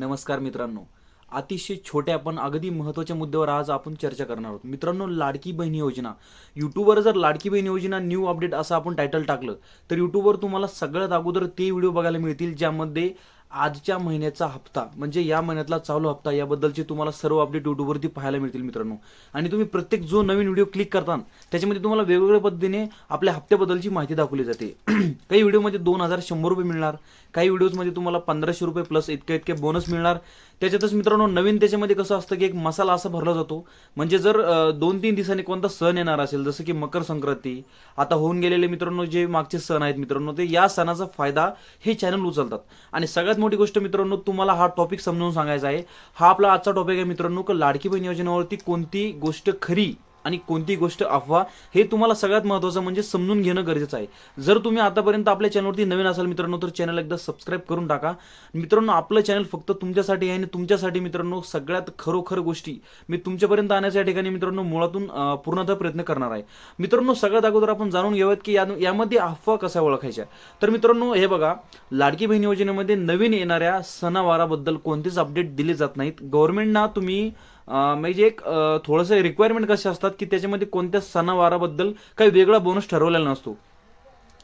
नमस्कार मित्रांनो. अतिशय छोट्या पण अगदी महत्त्वाच्या मुद्द्यावर आज आपण चर्चा करणार आहोत. मित्रांनो लाडकी बहीण योजना. यूट्यूबवर जर लाडकी बहीण योजना न्यू अपडेट असं आपण टायटल टाकलं तर यूट्यूबवर तुम्हाला सगळ्यात अगोदर ते व्हिडिओ बघायला मिळतील ज्यामध्ये आजच्या महिन्याचा हप्ता म्हणजे या महिन्यातला चालू हप्ता याबद्दलचे तुम्हाला सर्व अपडेट यूट्यूबवरती पाहायला मिळतील मित्रांनो. आणि तुम्ही प्रत्येक जो नवीन व्हिडिओ क्लिक करता त्याच्यामध्ये तुम्हाला वेगवेगळ्या पद्धतीने आपल्या हप्त्याबद्दलची माहिती दाखवली जाते. काही व्हिडिओमध्ये दोन हजार शंभर रुपये मिळणार काही व्हिडिओजमध्ये तुम्हाला पंधराशे रुपये प्लस इतके इतके बोनस मिळणार. त्याच्यातच मित्रांनो नवीन त्याच्यामध्ये कसं असतं की एक मसाला असा भरला जातो म्हणजे जर दोन तीन दिवसांनी कोणता सण येणार असेल जसं की मकर संक्रांती आता होऊन गेलेले मित्रांनो जे मागचे सण आहेत मित्रांनो ते या सणाचा फायदा हे चॅनल उचलतात. आणि सगळ्यात मोठी गोष्ट मित्रांनो तुम्हाला हा टॉपिक समजावून सांगायचा आहे. हा आपला आजचा टॉपिक आहे मित्रांनो लाडकी बहीण योजनेवरती कोणती गोष्ट खरी? आणि कोणती गोष्ट अफवा हे तुम्हाला सगळ्यात महत्त्वाचं म्हणजे समजून घेणं गरजेचं आहे. जर तुम्ही आतापर्यंत आपल्या चॅनलवरती नवीन असाल मित्रांनो तर चॅनल एकदा सबस्क्राईब करून टाका. मित्रांनो आपलं चॅनल फक्त तुमच्यासाठी आहे आणि तुमच्यासाठी मित्रांनो सगळ्यात खरोखर गोष्टी मी तुमच्यापर्यंत आणण्याच्या ठिकाणी मित्रांनो मुळातून पूर्णतः प्रयत्न करणार आहे. मित्रांनो सगळ्यात अगोदर आपण जाणून घेऊयात की यामध्ये अफवा कसा ओळखायच्या? तर मित्रांनो हे बघा लाडकी बहीण योजनेमध्ये नवीन येणाऱ्या सणावाराबद्दल कोणतेच अपडेट दिले जात नाहीत. गव्हर्नमेंटना तुम्ही म्हणजे एक थोडंसं रिक्वायरमेंट कसे असतात की त्याच्यामध्ये कोणत्या सणावाराबद्दल काही वेगळा बोनस ठरवलेला नसतो.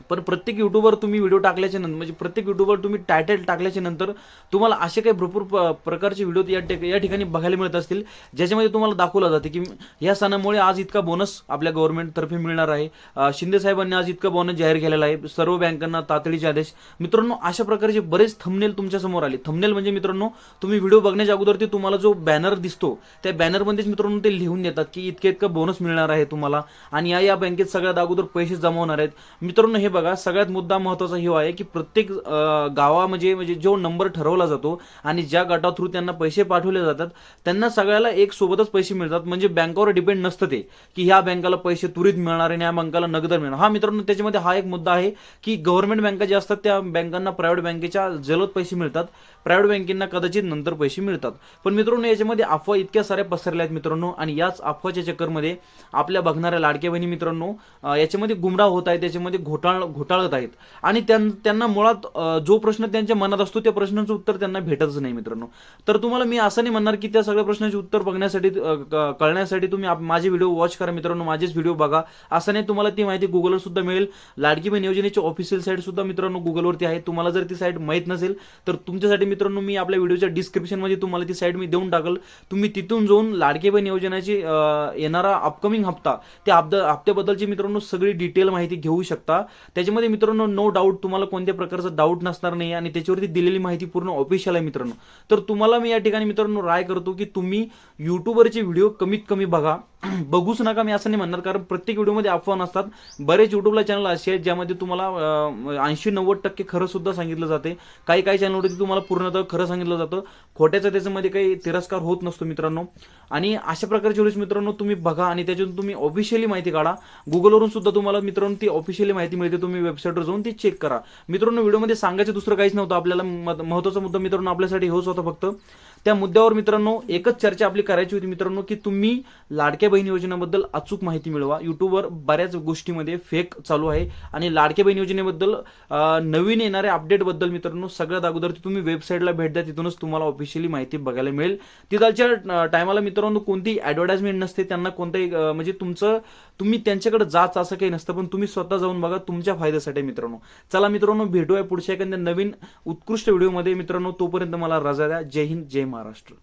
पण प्रत्येक युट्यूबवर तुम्ही व्हिडिओ टाकल्याच्या नंतर म्हणजे प्रत्येक युट्यूबवर तुम्ही टायटल टाकल्याच्या नंतर तुम्हाला असे काही भरपूर प- प्रकारचे व्हिडिओ या या ठिकाणी बघायला मिळत असतील ज्याच्यामध्ये तुम्हाला दाखवलं जाते की या सणामुळे आज इतका बोनस आपल्या गव्हर्नमेंटतर्फे मिळणार आहे. शिंदे साहेबांनी आज इतका बोनस जाहीर केलेला आहे. सर्व बँकांना तातडीचे आदेश. मित्रांनो अशा प्रकारचे बरेच थमनेल तुमच्यासमोर आले. थमनेल म्हणजे मित्रांनो तुम्ही व्हिडिओ बघण्याच्या अगोदर ते तुम्हाला जो बॅनर दिसतो त्या बॅनरमध्येच मित्रांनो ते लिहून देतात की इतके इतकं बोनस मिळणार आहे तुम्हाला. आणि या या बँकेत सगळ्यात अगोदर पैसे जमा होणार आहेत. मित्रांनो हे बघा सगळ्यात मुद्दा महत्त्वाचा हे आहे की प्रत्येक गावा म्हणजे म्हणजे जो नंबर ठरवला जातो आणि ज्या गटा थ्रू त्यांना पैसे पाठवले जातात त्यांना सगळ्याला एक सोबतच पैसे मिळतात. म्हणजे बँकावर डिपेंड नसतं ते की ह्या बँकाला पैसे त्वरित मिळणार आणि या बँकाला नगद मिळणार. हा मित्रांनो त्याच्यामध्ये हा एक मुद्दा आहे की गव्हर्नमेंट बँका ज्या असतात त्या बँकांना प्रायव्हेट बँकेच्या जलद पैसे मिळतात. प्रायव्हेट बँकेंना कदाचित नंतर पैसे मिळतात. पण मित्रांनो याच्यामध्ये अफवा इतक्या साऱ्या पसरल्या आहेत मित्रांनो आणि याच अफवाच्या चक्करमध्ये आपल्या बघणाऱ्या लाडक्या बहिणी मित्रांनो याच्यामध्ये गुमराह होत आहे त्याच्यामध्ये घोटाळा घोटाळत आहेत. आणि त्यां- त्यांना मुळात जो प्रश्न त्यांच्या मनात असतो त्या प्रश्नाचं उत्तर त्यांना भेटतच नाही मित्रांनो. तर तुम्हाला मी असं नाही म्हणणार की त्या सगळ्या प्रश्नाचे उत्तर बघण्यासाठी कळण्यासाठी तुम्ही आप- माझे व्हिडिओ वॉच करा मित्रांनो माझेच व्हिडिओ बघा. असं नाही तुम्हाला ती माहिती गुगलवर सुद्धा मिळेल. लाडकी बहीण योजनेची ऑफिशियल साईट सुद्धा मित्रांनो गुगलवरती आहे. तुम्हाला जर ती साईट माहीत नसेल तर तुमच्यासाठी मित्रांनो मी आपल्या व्हिडिओच्या डिस्क्रिप्शनमध्ये तुम्हाला ती साईट मी देऊन टाकल. तुम्ही तिथून जाऊन लाडकी बहीण योजनेची येणारा अपकमिंग हप्ता त्या हप्त्याबद्दलची मित्रांनो सगळी डिटेल माहिती घेऊ शकता. त्याच्यामध्ये मित्रांनो नो डाऊट तुम्हाला कोणत्या प्रकारचा डाऊट नसणार नाही आणि त्याच्यावरती दिलेली माहिती पूर्ण ऑफिशियल आहे मित्रांनो. तर तुम्हाला मी या ठिकाणी मित्रांनो राय करतो की तुम्ही युट्यूबवरचे व्हिडिओ कमीत कमी बघा. बघूच नका मी असं नाही म्हणणार कारण प्रत्येक व्हिडिओमध्ये अफवा नसतात. बरेच युट्यूबला चॅनल असे आहेत ज्यामध्ये तुम्हाला ऐंशी नव्वद टक्के खरं सुद्धा सांगितलं जाते. काही काही चॅनलवरती तुम्हाला पूर्णतः खरं सांगितलं जातं. खोट्याचं त्याच्यामध्ये काही तिरस्कार होत नसतो मित्रांनो. आणि अशा प्रकारचे व्हिडिओज मित्रांनो तुम्ही बघा आणि त्याच्यातून तुम्ही ऑफिशियली माहिती काढा. गुगलवरून सुद्धा तुम्हाला मित्रांनो ती ऑफिशियली माहिती मिळते. तुम्ही वेबसाईटवर जाऊन ती चेक करा. मित्रांनो व्हिडिओमध्ये सांगायचं दुसरं काहीच नव्हतं. आपल्याला मत- महत्त्वाचा मुद्दा मित्रांनो आपल्यासाठी हेच होता फक्त. त्या मुद्द्यावर मित्रांनो एकच चर्चा आपली करायची होती मित्रांनो की तुम्ही लाडक्या बहीण योजनेबद्दल अचूक माहिती मिळवा. युट्यूबवर बऱ्याच गोष्टीमध्ये फेक चालू आहे. आणि लाडक्या बहीण योजनेबद्दल नवीन येणाऱ्या अपडेटबद्दल मित्रांनो सगळ्यात अगोदर तुम्ही वेबसाईटला भेट द्या तिथूनच तुम्हाला ऑफिशियली माहिती बघायला मिळेल. तिथालच्या टायमाला मित्रांनो कोणती ॲडव्हर्टाइजमेंट नसते त्यांना कोणताही म्हणजे तुमचं तुम्ही त्यांच्याकडे जाच असं काही नसतं पण तुम्ही स्वतः जाऊन बघा तुमच्या फायद्यासाठी मित्रांनो. चला मित्रांनो भेटूया पुढच्या एखाद्या नवीन उत्कृष्ट व्हिडिओमध्ये मित्रांनो तोपर्यंत मला रजा द्या. जय हिंद जय महाराष्ट्र